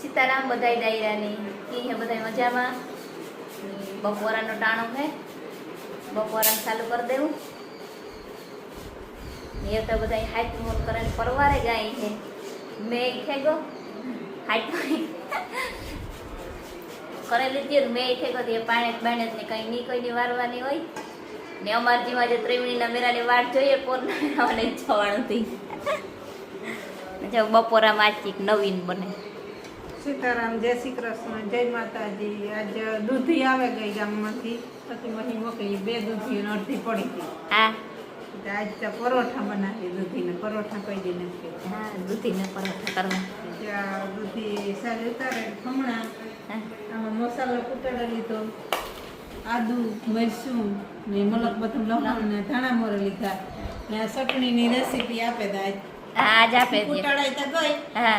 સીતારામ બધાય ડાયરાની. કી હે બધાય મજામાં? બપોરાનો ટાણો હે. બપોરા ચાલુ કરી દેવું. એ તો બધા હાઈટ મોટ કરે પરવારે ગાય હે. મેં ખેગો હાઈટ કરે લીધી મેં ખેગો એ પાણે બાણે ને કઈ નહીં કોઈની વારવાની હોય. ને અમારજીમાં જે ત્રિવેણીના મેરાની વાટ જોઈએ મને જવાનું થઈ બપોરા માચીક નવીન બને. સીતારામ જય શ્રી કૃષ્ણ જય માતાજી. આજ દૂધી આવે ગઈ ગામમાંથી. પછી મહી મોકલી બે દૂધી અડધી પડી ગઈ. હા. આજ તો પરોઠા બનાવી દૂધીને. પરોઠા કહી દઈને હા દૂધીને પરોઠા કરવા. ત્યાં દૂધી સારી ઉતારે ખમણા હા. આમાં મસાલો કૂટાડો લીધો આદુ મરચું ને મલક બધું લવણ ને ધાણા મોરે લીધા. ને આ ચટણીની રેસીપી આપે દે આજ આપે દે. કૂટાડાય તો ગઈ હા.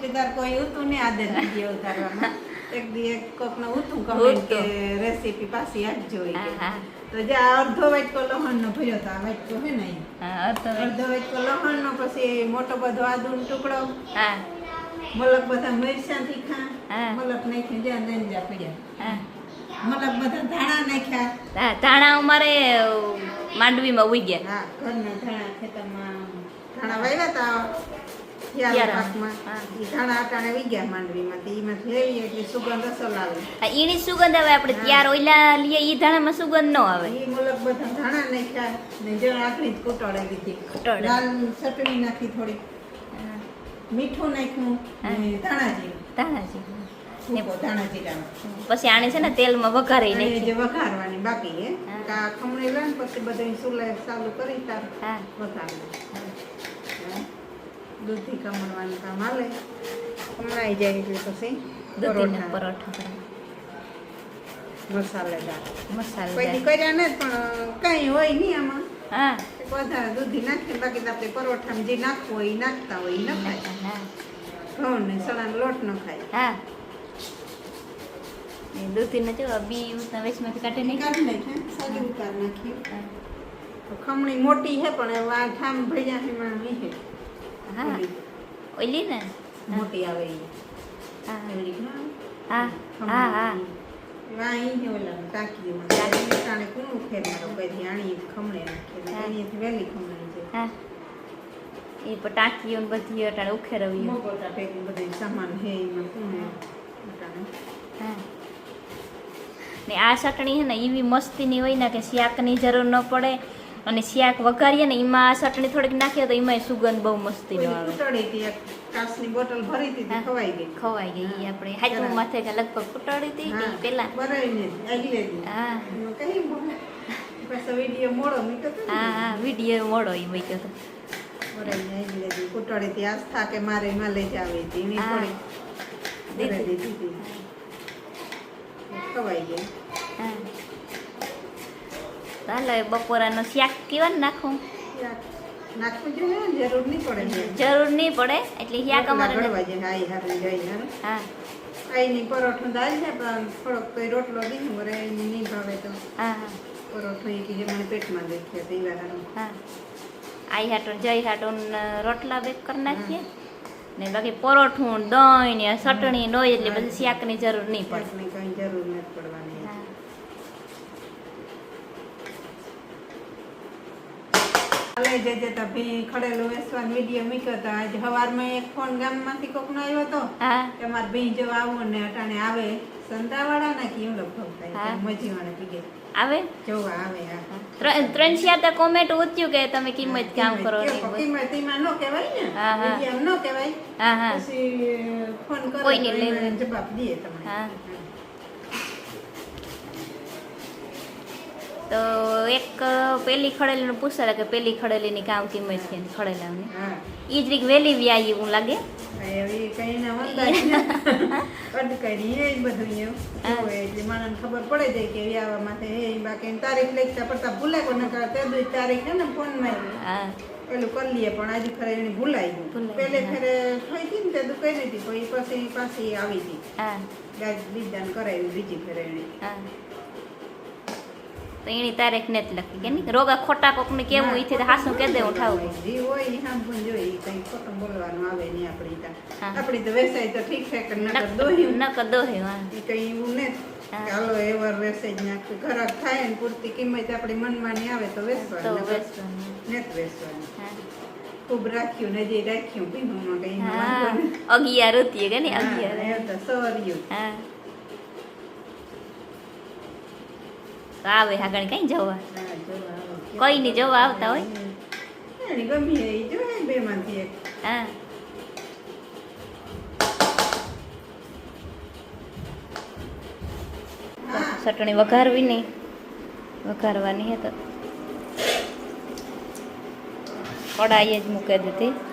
તે તાર કોઈ ઉતું ને આદર નથી ઉતારવામાં. એક દી એક કોક ને ઉતું કમેન્ટ કે રેસીપી પાછી આજ ઈ હા કે. હા તો જે અડધો વાટકો લહણ નો ભર્યો તો આ વાટકો હે નહીં. હા અડધો વાટકો લહણ નો પછી મોટો બધો આદુ નો ટુકડો. હા. મલક બધા મરચાં તીખા ખા મલક નાખી જ્યાં દંજા પડ્યા. હા. મલક બધા ધાણા નાખ્યા. ધાણા અમારે માંડવીમાં ઉઈ ગયા. હા ઘરના ધાણા ખેતરમાં ધાણા વહેલા તા ક્યારે? યાર પાકમાં હા. ઈ ધાણા અટાણે વી ગયા માંડવીમાં તો એમાંથી લેવી એટલે સુગંધ અસલ આવે. હા, ઈની સુગંધ આવે આપણે ત્યાર ઓઈલા લઈએ ઈ ધાણામાં સુગંધ ન આવે. ઈ મુલક બધા ધાણા નાખ્યા ને દીધી. લાલ ચટણી નાખી થોડી. મીઠું નાખ્યું ને ધાણા જીરું. ધાણા પછી આને છે ને તેલમાં વઘારી અને નાખી. વઘારવાની બાકી હે. કા ખમણી લે ને પછી બધા સુલે ચાલુ કરી તાર વઘારવાનું દૂધી ખમણવાનું કામ હાલે. ખમણાઈ જાય એટલે પછી પરોઠા. પરોઠા મસાલેદાર. મસાલો કોઈ કર્યા ને પણ કઈ હોય નહીં આમાં. હા. વધારે દૂધી નાખીએ બાકી આપણે પરોઠામાં જે નાખવું હોય એ નાખતા હોય એ ઘઉં ને ચણાનો લોટ ન ખાય. હા. ને દૂધીને જો બી ઉતના વેચમાંથી કાઢી નાખી કાઢી નાખે સાદી ઉતાર નાખીએ ખમણી મોટી છે પણ ઠામ ભર્યા એમાં છે. હા. ઓલી ને? મોટી આવે એ હા? હા હા હા. હા. હા. એ પણ ટાંકીઓ બધી અટાણે ઉખેરવી સામાન હે હા. ને આ ચટણી છે ને એવી મસ્તીની હોય ને કે શાકની જરૂર ન પડે. અને શાક વઘારીએ ને એમાં ચટણી થોડીક નાખીએ તો એમાં સુગંધ બહુ મસ્તીનો ઓલી આવે. બોટલ ભરી હતી ખવાઈ ગઈ. ખવાઈ ગઈ. આપણે હાચું માથે કે લગભગ કુટાડી હતી કે પેલા. બરાઈને આગલે હા. કઈ બોલે પાછો વીડિયો મોડો મૂક્યો હતો હા હા વીડિયો મોડો ઈ મૂક્યો હતો બરાઈને આગલે દી કૂટડી હતી આસ્થા કે મારે એમાં લઈ જાવી હતી એની થોડી દીધી. ખવાઈ ગઈ. હા. હાલો એ બપોરાનો શાક કેવા નાખું. જરૂર નહીં પડે જરૂર નહીં પડે એટલે શાક અમારે હા. આઈની પરોઠો દાલ છે પણ થોડોક તો રોટલો દીધું વરે એની નહીં ભાવે તો. હા હા. પરોઠો એ કે જે મને પેટમાં તો ઈ હા. આઈ હાટો જય હાટો રોટલા બેક કરી નાખીએ. ને બાકી પરોઠું દહીં ને ચટણી ને હોય એટલે બધી શાકની જરૂર નહીં પડે. જરૂર નથી પડવાની હા લઈ જજે તો ભી ખડેલો વેસવાન વીડિયો મૂક્યો તો આજે સવારમાં એક ફોન ગામમાંથી કોકનો આવ્યો તો કે માર ભી જો આવો ને અટાણે આવે સંતાવાળા ના કેમ એમ લગભગ થાય. મજીવાળા પીગે આવે? જોવા આવે હા. ત્રણ ચાર તો કોમેન્ટ ઉત્યું કે તમે કિંમત કામ કરો કિંમત- એમાં ન કહેવાય ને હા, હા. વિડીયામાં ન કહેવાય. હા હા. પછી ફોન કરો કોઈને જવાબ દઈએ તમને. હા. તો એક પેલી ખડેલીનું પૂછતા હતા કે પેલી ખડેલીની કામ કિંમત છે ખડેલાની. એ જ રીક વહેલી વ્યાય એવું લાગે. પેલું કરી લઈએ પણ આજે ખરે એને ભૂલાઈ ગયું પેલે ફેરે થઈ હતી ને તે કઈ નથી પછી આવી હતી હા. ગાય બીજાને કરાવી બીજી ફેરે એને તો એની તારીખ ને જ લખી કે નહીં? રોગા ખોટા કોકને કેવું ઈથી હાસું કે દે ઉઠાવું જે હોય એ સાંભળવું જોઈએ કંઈ ખોટું બોલવાનું આવે નહીં આપણી. આપણી તો વેસાય તો ઠીક છે કે નકર દોહ્યું. ન કદો હે. ઈ કંઈ એવું ને ચાલો એવર વેસાઈ જ નાખું ઘરાક થાય ને પૂરતી કિંમત આપણી મનમાં નહીં આવે તો વેસવાનું ને વેસવાનું. ખૂબ રાખ્યું ને જે રાખ્યું ભીમમાં કંઈ અગિયાર હતી કે નહીં? અગિયાર. એ હા. તો આવે આગળ કઈ જવા. કોઈ નહીં જવા આવતા હોય. હા. ચટણી વઘારવી નહીં. વઘારવાની હે તો. કડાઈ જ મૂકી દીધી.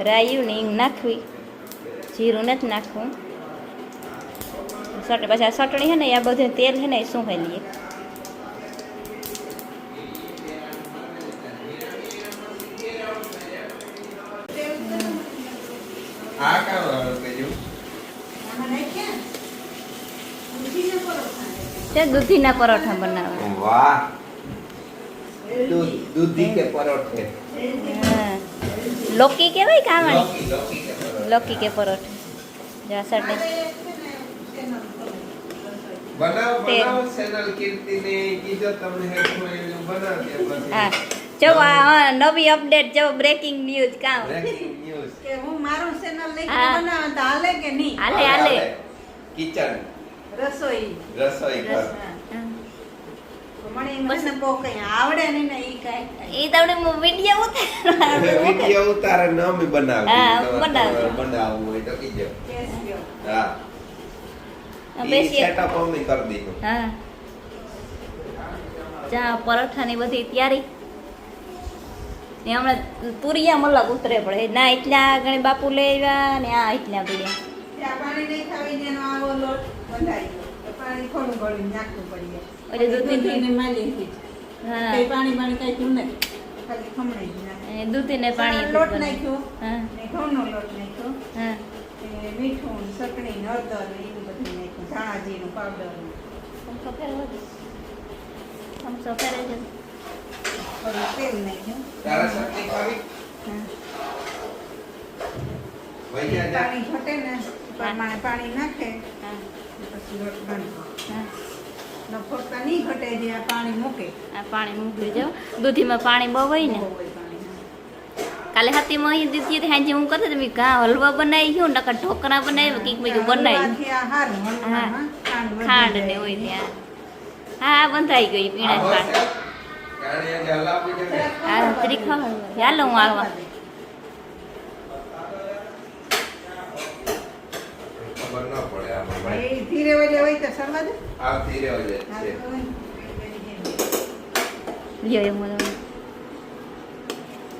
રાયું ને હિંગ નાખવી જીરું નથી નાખવું સટ પછી આ ચટણી છે ને આ બધું તેલ છે ને એ શું લઈએ આ કામ આવે પેલું આમાં નાખ્યા દૂધીના પરોઠા તે દૂધીના પરોઠા બનાવે વાહ દૂધ દૂધી કે પરોઠે હા. લોકી કહેવાય કામણી લૌકી કે પરોઠે? જો હા, નવી અપડેટ જો બ્રેકિંગ ન્યૂઝ કામ. કે હું મારું ચેનલ લઈને હા. બનાવું તો હાલે કે નહીં? હાલે હાલે. કિચન. રસોઈ. રસોઈ. એ તમને વીડિયો ઉતારવાનો વિડિયો ઉતારે ન અમે બનાવી હા, તમારે હોય તો કીજો. હા. બેસીએ. સેટઅપ અમે કરી હા. ચા પરોઠાની બધી તૈયારી. ને હમણાં તુરિયા મલક ઉતરે પડે ના એટલા ગણે બાપુ લેવા ને આ એટલા પીડ્યા પાણી નહીં ખાવી આવો લોટ તો પાણી થોડું ગળ્યું નાખવું પડી. ઓલી દૂધી- દૂધીને માલી હા. પાણી પાણી કઈ થયું નહીં. ખાલી ખમણાઈ જ નાખ્યું. દૂધીને પાણી લોટ નાખ્યો. હા. ઘઉંનો લોટ નાખ્યો. હા. મીઠું ચટણી હળદર એવું બધું નાખ્યું. ધાણાજીરું પાવડર. ને સમસો ફેર સમસો થોડું તેલ નાખ્યું. હા. વૈયા જા પાણી ઘટે ને પ્રમાણે પાણી નાખે. પછી લોટ બાંધવો ફોડતા નહીં ઘટે જે આ પાણી મૂકે. આ પાણી મૂકી જાઓ દૂધીમાં પાણી બહુ હોય ને. કાલે હાથીમાં અહીં દીધી હતી હાજી હું કરતી હતી મેં ઘા હલવા બનાવી ગયું નકર ઢોકળા બનાવી કંઈક મેં કીધું બનાવી. ખાંડ ને. હોય ત્યાં હા બંધાઈ ગઈ પીણા આ ખાંડ. હા ત્રીખા. હાલો હું આવવા ખબર ન પડે આમાં એ ધીરે વળે હોય તો દે આ ધીરે વળે છે. લ્યો એમ મને.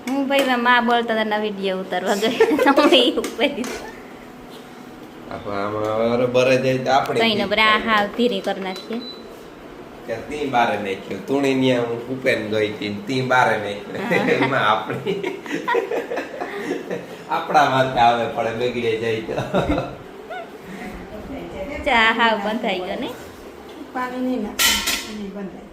હું ભાઈ મેં માં બોલતા હતા નવી વીડિયો ઉતારવા ગઈ. હું એ ઉપર આપણે આમાં બરે જાય તો આપણે કઈ ને આ હા ધીરે કરી નાખીએ. તી બારે નાખ્યું. તુણી ન્યા હું ઉપેન ગઈ હતી તી બારે નાખ્યું. એમાં આપણી. આપણા માથે આવે પડે બગડે જાય તો. ચા હા બંધાઈ ગયો ને પાણી નહીં નહીં બંધાય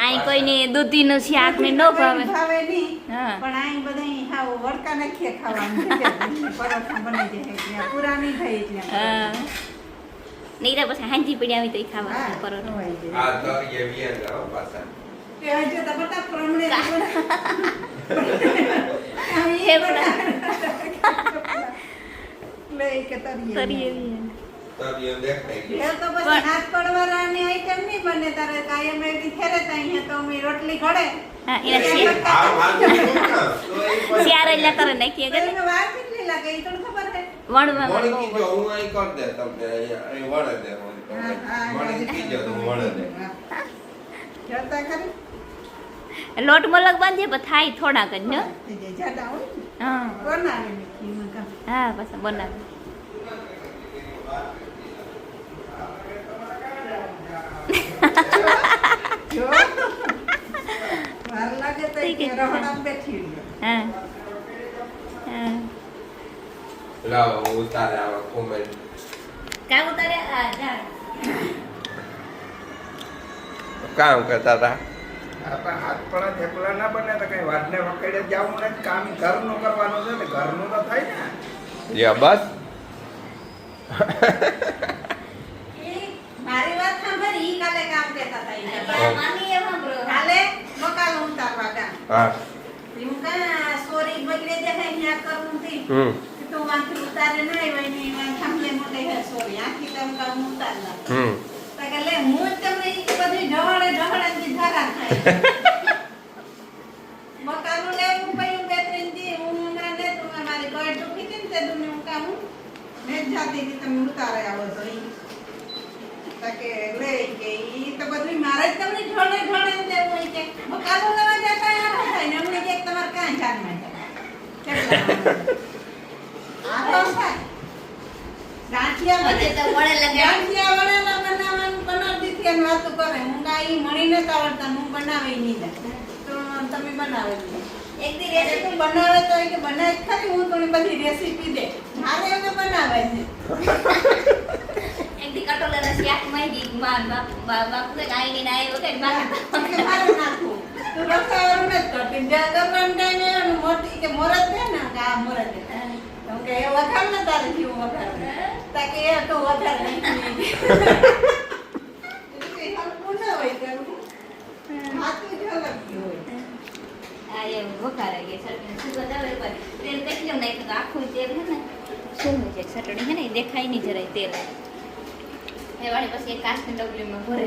આઈ કોઈની દૂધીનું શાક ને ન ભાવે. ભાવે નહીં પણ આ બધા હાવ વડકા નાખીએ ખાવાનું. પરોઠા બની જાય પૂરા નહીં થાય એટલે હા. નહીં પછી હાંજી પડી આવી તો ખાવા પરોઠા પાછા. કે તો બધા પ્રમાણે થેપલા. લે કે તરીએ કરીએ નહીં. તરીકે દેખાય એ તો પછી હાથ પડવાળાની આઈટમ નહીં બને તારે કાયમ એવી ખેરે તો તો અમે રોટલી ઘડે. હા એના શિયાર આ વાંધો નહીં ને. તો એ પણ- શિયાર એટલે કરે નાખીએ કે વાર કેટલી લાગે એ તો ખબર છે? વણવા હું અહીં કરી દે તમને. અહીં દે તો. દે. ખરી? લોટ મલક બાંધીએ પણ થાય થોડાક જ ને. હા. હા બસ બનાવે જો વાર લાગે તો થઈ ગઈ. કે રહોડામાં બેઠી રહ્યો. હા હા લાવો હું ઉતારે આવા કોમેન્ટ કામ કરતા હતા આપણા હાથ પણ થેપલા ના બને તો કઈ વાડને વખેડે જવું નથી કામ ઘરનું કરવાનું છે ને ઘરનું તો થાય ને યા બસ. મારી વાત સાંભળ ઈ કાલે કામ હતા એમાં કાલે. ઉતારવા ગયા હા. હું કા સોરી બગડે દે હે અહીંયા કરવું થી હમ. તો વાંથી ઉતારે નહીં હોય ને એમાં થાંભલે મોટે હે સોરી. આખી તમ કામ ઉતારલા હમ. તો કે લે હું તમે તમને ઈ બધી ઢવળે થી ધરા થાય મકાનું લેવું પડ્યું બે ત્રણ દી હું હમણાં ને તું મારી ગોળ ડૂબી હતી ને તે દુને હું મેં જાતી હતી તમે ઉતારે આવો તો કે લે કે ઈ તો બધું મારે જ તમને ઢોળે ઢોળે દેવું હોય કે બકાલો લેવા જતા યાર હતા ને. અમને કે તમારે કાંઈ જાનમાં આ તો થાય. ગાંઠિયા તો બનાવવાનું અને વાતો કરે. હું કાંઈ મળી નતા આવડતા હું બનાવી નહીં તો તમે બનાવે. નહીં. એક દી તું બનાવે તો કે બનાવે જ ખરી હું તને બધી રેસીપી દે. મારે એને બનાવે છે. એક દી કટોલાના શાક આખમાં બાપુ બા- બાપુ કે નહીં ના ઓકે કે બાકી કે મારે નાખવું તું રસાવાળું નથી કરતી. જ્યાં ગરબાનો time એનું મોટી કે મોરત છે ને કે આ મોરત છે. તો કે એ વઘાર ને તારે જીવ વઘાર તા કે એ તો વઘાર નહીં ના. હાથું જ અલગ હોય. આ એ વઘારાઈ ગઈ ચટણી સુગંધ આવે પર તેલ કેટલું નાખ્યું તો આખું તેલ હે ને? શું છે ચટણી હે ને એ દેખાય નહીં જરાય તેલ. એ વાળી પછી એક કાચની ડબલીમાં ભરે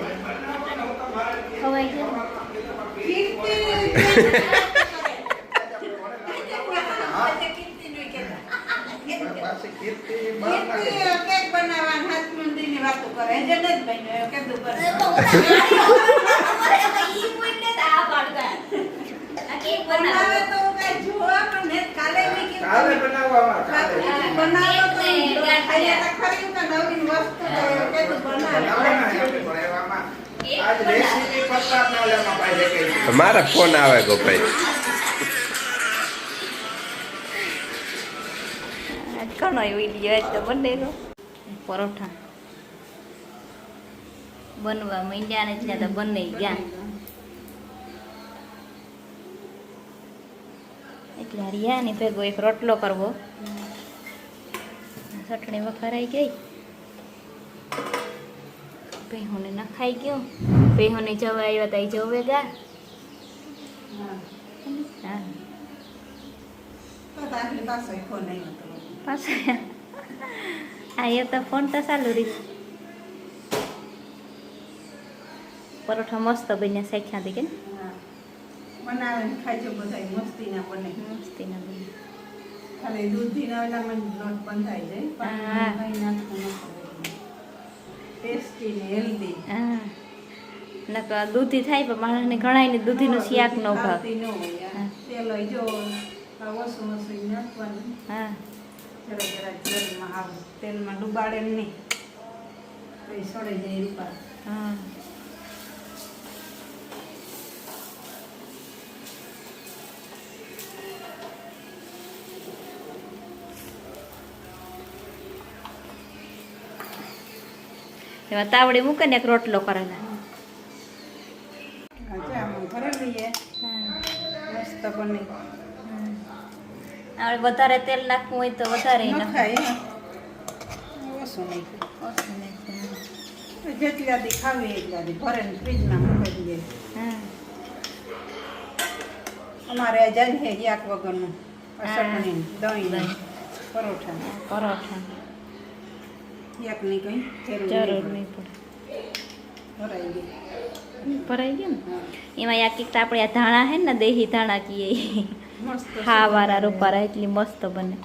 બનાવવાનું હાથ મંદિરની વાતો કરે છે બન્યો કીધું કરે બનાવે તો કાંઈ જોવા પણ ને કાલે મેં કે કાલે બનાવવામાં કાલે. બનાવો તો ખાઈએ તો ખરી કે નવીન વસ્તુ તો કીધું બનાવે. મારા ફોન આવે ગોપાઈ. ઘણો વીડિયો તો બનેલો. પરોઠા. બનવા મહિના ને ત્યાં તો બની ગયા. એટલે રિયાની ભેગો એક રોટલો કરવો. ચટણી વખરાઈ ગઈ. ભેહોને નખાઈ ગયો. ભેહોને જવા આવ્યા તા જવે ગા હતો પાછા આ એ તો ફોન તો ચાલુ રહી. પરોઠા મસ્ત બન્યા શેખ્યા હતી કે. બનાવે ને ખાજો બધાય મસ્તીના બને. મસ્તી ના બન્યા ખાલી દૂધીના ઓલામાં જ લોટ બંધાઈ જાય. પણ કંઈ નાખવું ન ટેસ્ટી ને હેલ્ધી હા. નકર દૂધી થાય પણ માણસને ઘણાયને દૂધીનું શાક ન ભાવ. ન તેલ હોય જો ઓછું ઓછું નાખવાનું. હા. જરા જરા તેલમાં આવ તેલમાં ડુબાડે નહીં. પછી સડે જાય રૂપા હા. એમાં તાવડી મૂકે ને એક રોટલો કરેલા આપણે વધારે તેલ નાખવું હોય તો વધારે ન નાખવું. ખાય હે. ઓછું નહીં. ઓછું નાખવું. જેટલા દી ખાવી એટલા દી ભરે ફ્રીજમાં મૂકી દઈએ. હા. અમારે જલ હે યાક વગરનું. ચટણી દહીં. પરોઠા પરોઠા કંઈ જરૂર નહીં નહીં પડે. ભરાઈ ગયું. ને? એમાં એક તો આપણે આ ધાણા હે ને દેહી ધાણા કીએ હા વાળા રૂપારા એટલી મસ્ત બને.